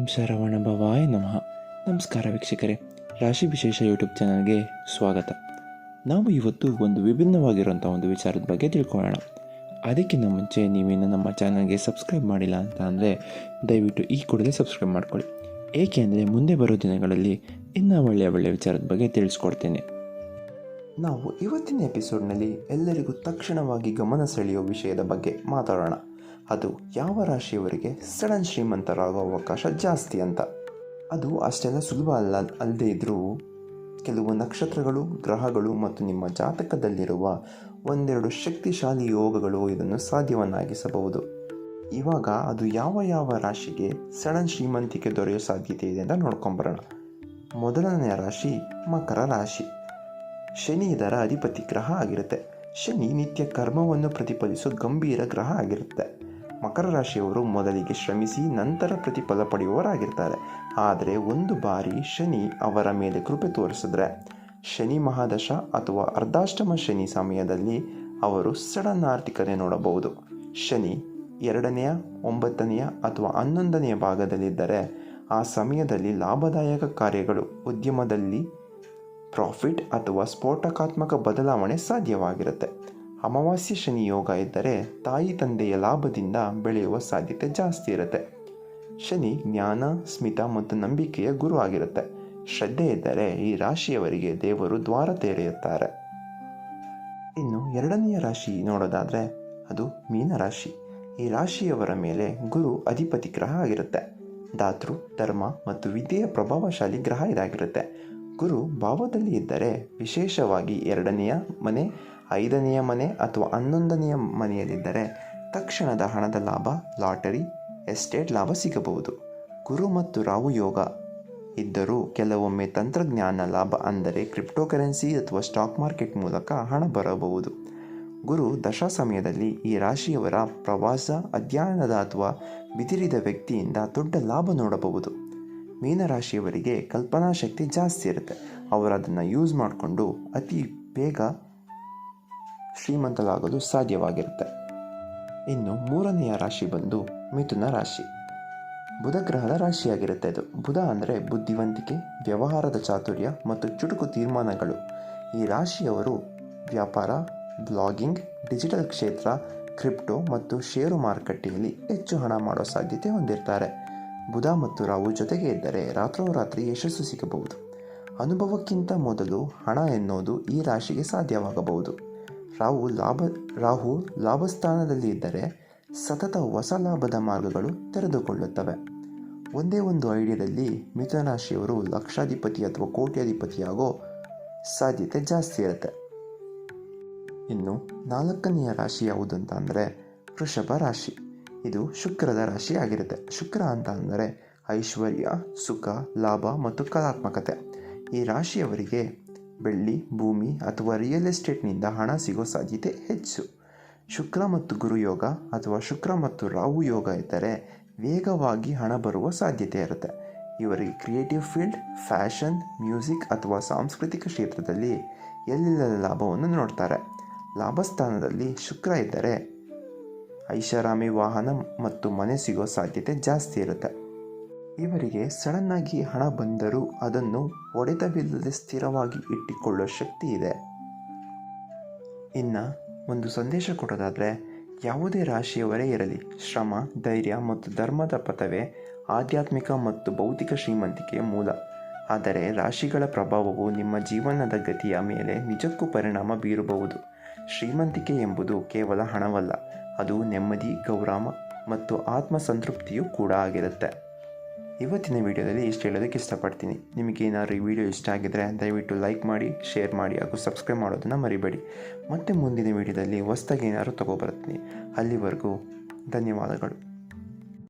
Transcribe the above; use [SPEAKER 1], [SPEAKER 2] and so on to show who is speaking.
[SPEAKER 1] ಓಂ ಶರವಣ ಭವಾಯ ನಮಃ. ನಮಸ್ಕಾರ ವೀಕ್ಷಕರೇ ರಾಶಿ ವಿಶೇಷ ಯೂಟ್ಯೂಬ್ ಚಾನಲ್ಗೆ ಸ್ವಾಗತ. ನಾವು ಇವತ್ತು ಒಂದು ವಿಭಿನ್ನವಾಗಿರುವಂಥ ಒಂದು ವಿಚಾರದ ಬಗ್ಗೆ ತಿಳ್ಕೊಳ್ಳೋಣ. ಅದಕ್ಕಿಂತ ಮುಂಚೆ ನೀವೇನು ನಮ್ಮ ಚಾನಲ್ಗೆ ಸಬ್ಸ್ಕ್ರೈಬ್ ಮಾಡಿಲ್ಲ ಅಂತ ಅಂದರೆ ದಯವಿಟ್ಟು ಈ ಕೂಡಲೇ ಸಬ್ಸ್ಕ್ರೈಬ್ ಮಾಡ್ಕೊಳ್ಳಿ. ಏಕೆಂದರೆ ಮುಂದೆ ಬರೋ ದಿನಗಳಲ್ಲಿ ಇನ್ನೂ ಒಳ್ಳೆಯ ಒಳ್ಳೆಯ ವಿಚಾರದ ಬಗ್ಗೆ ತಿಳಿಸ್ಕೊಡ್ತೇನೆ. ನಾವು ಇವತ್ತಿನ ಎಪಿಸೋಡ್ನಲ್ಲಿ ಎಲ್ಲರಿಗೂ ತಕ್ಷಣವಾಗಿ ಗಮನ ಸೆಳೆಯುವ ವಿಷಯದ ಬಗ್ಗೆ ಮಾತಾಡೋಣ. ಅದು ಯಾವ ರಾಶಿಯವರಿಗೆ ಸಡನ್ ಶ್ರೀಮಂತರಾಗುವ ಅವಕಾಶ ಜಾಸ್ತಿ ಅಂತ. ಅದು ಅಷ್ಟೆಲ್ಲ ಸುಲಭ ಅಲ್ಲ ಅಲ್ಲದೆ ಇದ್ದರೂ ಕೆಲವು ನಕ್ಷತ್ರಗಳು, ಗ್ರಹಗಳು ಮತ್ತು ನಿಮ್ಮ ಜಾತಕದಲ್ಲಿರುವ ಒಂದೆರಡು ಶಕ್ತಿಶಾಲಿ ಯೋಗಗಳು ಇದನ್ನು ಸಾಧ್ಯವನ್ನಾಗಿಸಬಹುದು. ಇವಾಗ ಅದು ಯಾವ ಯಾವ ರಾಶಿಗೆ ಸಡನ್ ಶ್ರೀಮಂತಿಕೆ ದೊರೆಯೋ ಸಾಧ್ಯತೆ ಇದೆ ಅಂತ ನೋಡ್ಕೊಂಬರೋಣ. ಮೊದಲನೆಯ ರಾಶಿ ಮಕರ ರಾಶಿ. ಶನಿ ಇದರ ಅಧಿಪತಿ ಗ್ರಹ ಆಗಿರುತ್ತೆ. ಶನಿ ನಿತ್ಯ ಕರ್ಮವನ್ನು ಪ್ರತಿಫಲಿಸೋ ಗಂಭೀರ ಗ್ರಹ ಆಗಿರುತ್ತೆ. ಮಕರ ರಾಶಿಯವರು ಮೊದಲಿಗೆ ಶ್ರಮಿಸಿ ನಂತರ ಪ್ರತಿಫಲ ಪಡೆಯುವವರಾಗಿರ್ತಾರೆ. ಆದರೆ ಒಂದು ಬಾರಿ ಶನಿ ಅವರ ಮೇಲೆ ಕೃಪೆ ತೋರಿಸಿದ್ರೆ, ಶನಿ ಮಹಾದಶ ಅಥವಾ ಅರ್ಧಾಷ್ಟಮ ಶನಿ ಸಮಯದಲ್ಲಿ ಅವರು ಸಡನ್ ಆರ್ಥಿಕತೆ ನೋಡಬಹುದು. ಶನಿ ಎರಡನೆಯ, ಒಂಬತ್ತನೆಯ ಅಥವಾ ಹನ್ನೊಂದನೆಯ ಭಾಗದಲ್ಲಿದ್ದರೆ, ಆ ಸಮಯದಲ್ಲಿ ಲಾಭದಾಯಕ ಕಾರ್ಯಗಳು, ಉದ್ಯಮದಲ್ಲಿ ಪ್ರಾಫಿಟ್ ಅಥವಾ ಸ್ಫೋಟಕಾತ್ಮಕ ಬದಲಾವಣೆ ಸಾಧ್ಯವಾಗಿರುತ್ತೆ. ಅಮಾವಾಸ್ಯ ಶನಿ ಯೋಗ ಇದ್ದರೆ ತಾಯಿ ತಂದೆಯ ಲಾಭದಿಂದ ಬೆಳೆಯುವ ಸಾಧ್ಯತೆ ಜಾಸ್ತಿ ಇರುತ್ತೆ. ಶನಿ ಜ್ಞಾನ, ಸ್ಮಿತ ಮತ್ತು ನಂಬಿಕೆಯ ಗುರು ಆಗಿರುತ್ತೆ. ಶ್ರದ್ಧೆ ಇದ್ದರೆ ಈ ರಾಶಿಯವರಿಗೆ ದೇವರು ದ್ವಾರ ತೆರೆಯುತ್ತಾರೆ. ಇನ್ನು ಎರಡನೆಯ ರಾಶಿ ನೋಡೋದಾದರೆ ಅದು ಮೀನ ರಾಶಿ. ಈ ರಾಶಿಯವರ ಮೇಲೆ ಗುರು ಅಧಿಪತಿ ಗ್ರಹ ಆಗಿರುತ್ತೆ. ಧಾತೃ, ಧರ್ಮ ಮತ್ತು ವಿದ್ಯೆಯ ಪ್ರಭಾವಶಾಲಿ ಗ್ರಹ ಇದಾಗಿರುತ್ತೆ. ಗುರು ಭಾವದಲ್ಲಿ ಇದ್ದರೆ ವಿಶೇಷವಾಗಿ ಎರಡನೆಯ ಮನೆ ಐದನೆಯ ಮನೆ ಅಥವಾ ಹನ್ನೊಂದನೆಯ ಮನೆಯಲ್ಲಿದ್ದರೆ ತಕ್ಷಣದ ಹಣದ ಲಾಭ, ಲಾಟರಿ, ಎಸ್ಟೇಟ್ ಲಾಭ ಸಿಗಬಹುದು. ಗುರು ಮತ್ತು ರಾಹು ಯೋಗ. ಇದ್ದರೂ ಕೆಲವೊಮ್ಮೆ ತಂತ್ರಜ್ಞಾನ ಲಾಭ ಅಂದರೆ ಕ್ರಿಪ್ಟೋಕರೆನ್ಸಿ ಅಥವಾ ಸ್ಟಾಕ್ ಮಾರ್ಕೆಟ್ ಮೂಲಕ ಹಣ ಬರಬಹುದು. ಗುರು ದಶಾ ಸಮಯದಲ್ಲಿ ಈ ರಾಶಿಯವರ ಪ್ರವಾಸ, ಅಧ್ಯಯನದ ಅಥವಾ ಬಿದಿರಿದ ವ್ಯಕ್ತಿಯಿಂದ ದೊಡ್ಡ ಲಾಭ ನೋಡಬಹುದು. ಮೀನರಾಶಿಯವರಿಗೆ ಕಲ್ಪನಾ ಶಕ್ತಿ ಜಾಸ್ತಿ ಇರುತ್ತೆ. ಅವರು ಅದನ್ನು ಯೂಸ್ ಮಾಡಿಕೊಂಡು ಅತಿ ಬೇಗ ಶ್ರೀಮಂತರಾಗಲು ಸಾಧ್ಯವಾಗಿರುತ್ತೆ. ಇನ್ನು ಮೂರನೆಯ ರಾಶಿ ಬಂದು ಮಿಥುನ ರಾಶಿ. ಬುಧ ಗ್ರಹದ ರಾಶಿಯಾಗಿರುತ್ತೆ ಅದು ಬುಧ ಅಂದರೆ ಬುದ್ಧಿವಂತಿಕೆ, ವ್ಯವಹಾರದ ಚಾತುರ್ಯ ಮತ್ತು ಚುಟುಕು ತೀರ್ಮಾನಗಳು. ಈ ರಾಶಿಯವರು ವ್ಯಾಪಾರ, ಬ್ಲಾಗಿಂಗ್, ಡಿಜಿಟಲ್ ಕ್ಷೇತ್ರ, ಕ್ರಿಪ್ಟೋ ಮತ್ತು ಷೇರು ಮಾರುಕಟ್ಟೆಯಲ್ಲಿ ಹೆಚ್ಚು ಹಣ ಮಾಡೋ ಸಾಧ್ಯತೆ ಹೊಂದಿರ್ತಾರೆ. ಬುಧ ಮತ್ತು ರಾಹು ಜೊತೆಗೆ ಇದ್ದರೆ ರಾತ್ರೋರಾತ್ರಿ ಯಶಸ್ಸು ಸಿಗಬಹುದು. ಅನುಭವಕ್ಕಿಂತ ಮೊದಲು ಹಣ ಎನ್ನುವುದು ಈ ರಾಶಿಗೆ ಸಾಧ್ಯವಾಗಬಹುದು. ರಾಹು ಲಾಭ, ರಾಹು ಲಾಭಸ್ಥಾನದಲ್ಲಿ ಇದ್ದರೆ ಸತತ ಹೊಸ ಲಾಭದ ಮಾರ್ಗಗಳು ತೆರೆದುಕೊಳ್ಳುತ್ತವೆ. ಒಂದೇ ಒಂದು ಐಡಿಯಾದಲ್ಲಿ ಮಿಥುನ ರಾಶಿಯವರು ಲಕ್ಷಾಧಿಪತಿ ಅಥವಾ ಕೋಟ್ಯಾಧಿಪತಿಯಾಗೋ ಸಾಧ್ಯತೆ ಜಾಸ್ತಿ ಇರುತ್ತೆ. ಇನ್ನು ನಾಲ್ಕನೆಯ ರಾಶಿ ಯಾವುದು ಅಂತ ಅಂದರೆ ವೃಷಭ ರಾಶಿ. ಇದು ಶುಕ್ರದ ರಾಶಿ ಆಗಿರುತ್ತೆ. ಶುಕ್ರ ಅಂತ ಅಂದರೆ ಐಶ್ವರ್ಯ, ಸುಖ, ಲಾಭ ಮತ್ತು ಕಲಾತ್ಮಕತೆ. ಈ ರಾಶಿಯವರಿಗೆ ಬೆಳ್ಳಿ, ಭೂಮಿ ಅಥವಾ ರಿಯಲ್ ಎಸ್ಟೇಟ್ನಿಂದ ಹಣ ಸಿಗೋ ಸಾಧ್ಯತೆ ಹೆಚ್ಚು. ಶುಕ್ರ ಮತ್ತು ಗುರು ಯೋಗ ಅಥವಾ ಶುಕ್ರ ಮತ್ತು ರಾಹು ಯೋಗ ಇದ್ದರೆ ವೇಗವಾಗಿ ಹಣ ಬರುವ ಸಾಧ್ಯತೆ ಇರುತ್ತೆ. ಇವರಿಗೆ ಕ್ರಿಯೇಟಿವ್ ಫೀಲ್ಡ್ ಫ್ಯಾಷನ್ ಮ್ಯೂಸಿಕ್ ಅಥವಾ ಸಾಂಸ್ಕೃತಿಕ ಕ್ಷೇತ್ರದಲ್ಲಿ ಎಲ್ಲೆಲ್ಲ ಲಾಭವನ್ನು ನೋಡ್ತಾರೆ? ಲಾಭಸ್ಥಾನದಲ್ಲಿ ಶುಕ್ರ ಇದ್ದರೆ ಐಷಾರಾಮಿ ವಾಹನ ಮತ್ತು ಮನೆ ಸಿಗೋ ಸಾಧ್ಯತೆ ಜಾಸ್ತಿ ಇರುತ್ತೆ. ಇವರಿಗೆ ಸಡನ್ನಾಗಿ ಹಣ ಬಂದರೂ ಅದನ್ನು ಹೊಡೆತವಿಲ್ಲದೆ ಸ್ಥಿರವಾಗಿ ಇಟ್ಟುಕೊಳ್ಳೋ ಶಕ್ತಿ ಇದೆ. ಇನ್ನು ಒಂದು ಸಂದೇಶ ಕೊಡೋದಾದರೆ, ಯಾವುದೇ ರಾಶಿಯವರೇ ಇರಲಿ, ಶ್ರಮ, ಧೈರ್ಯ ಮತ್ತು ಧರ್ಮದ ಪಥವೇ ಆಧ್ಯಾತ್ಮಿಕ ಮತ್ತು ಭೌತಿಕ ಶ್ರೀಮಂತಿಕೆಯ ಮೂಲ. ಆದರೆ ರಾಶಿಗಳ ಪ್ರಭಾವವು ನಿಮ್ಮ ಜೀವನದ ಗತಿಯ ಮೇಲೆ ನಿಜಕ್ಕೂ ಪರಿಣಾಮ ಬೀರಬಹುದು. ಶ್ರೀಮಂತಿಕೆ ಎಂಬುದು ಕೇವಲ ಹಣವಲ್ಲ, ಅದು ನೆಮ್ಮದಿ, ಗೌರವ ಮತ್ತು ಆತ್ಮ ಸಂತೃಪ್ತಿಯೂ ಕೂಡ ಆಗಿರುತ್ತೆ. ಇವತ್ತಿನ ವಿಡಿಯೋದಲ್ಲಿ ಇಷ್ಟು ಹೇಳೋದಕ್ಕೆ ಇಷ್ಟಪಡ್ತೀನಿ. ನಿಮಗೆ ಏನಾದರೂ ಈ ವಿಡಿಯೋ ಇಷ್ಟ ಆಗಿದ್ರೆ ದಯವಿಟ್ಟು ಲೈಕ್ ಮಾಡಿ, ಶೇರ್ ಮಾಡಿ ಹಾಗೂ ಸಬ್ಸ್ಕ್ರೈಬ್ ಮಾಡೋದನ್ನು ಮರಿಬೇಡಿ. ಮತ್ತೆ ಮುಂದಿನ ವಿಡಿಯೋದಲ್ಲಿ ಹೊಸ್ದಾಗಿ ಏನಾದರೂ ತೊಗೊಬರ್ತೀನಿ. ಅಲ್ಲಿವರೆಗೂ ಧನ್ಯವಾದಗಳು.